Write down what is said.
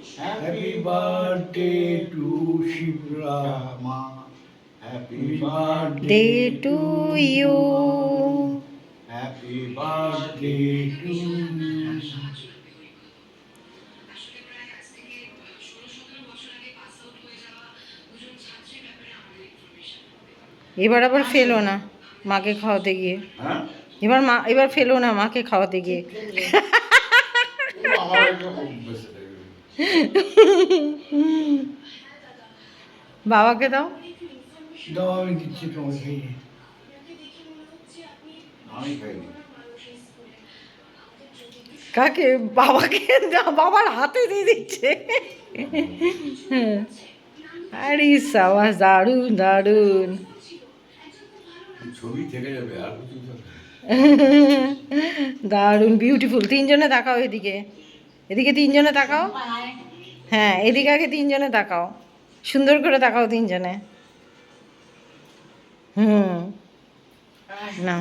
Happy birthday to Shivra. Happy Happy Day to you. Happy birthday to you. এবার আবার ফেলো না মাকে খাওয়াতে গিয়ে হ্যাঁ এবার মা এবার ফেলো না মাকে খাওয়াতে গিয়ে বাবাকে দাও। আমি দিচ্ছি কাকে? বাবাকে? দাও বাবার হাতে দিয়ে দিচ্ছে। আরে সাবাস দারুণ দারুণ। ছবি থেকে যাবে আর কিছু তো না। দারুণ বিউটিফুল তিনজনে তাকাও এদিকে। এদিকে তিনজনে তাকাও। হ্যাঁ এদিকে আগে তিনজনে তাকাও। সুন্দর করে তাকাও তিনজনে। হুম। না।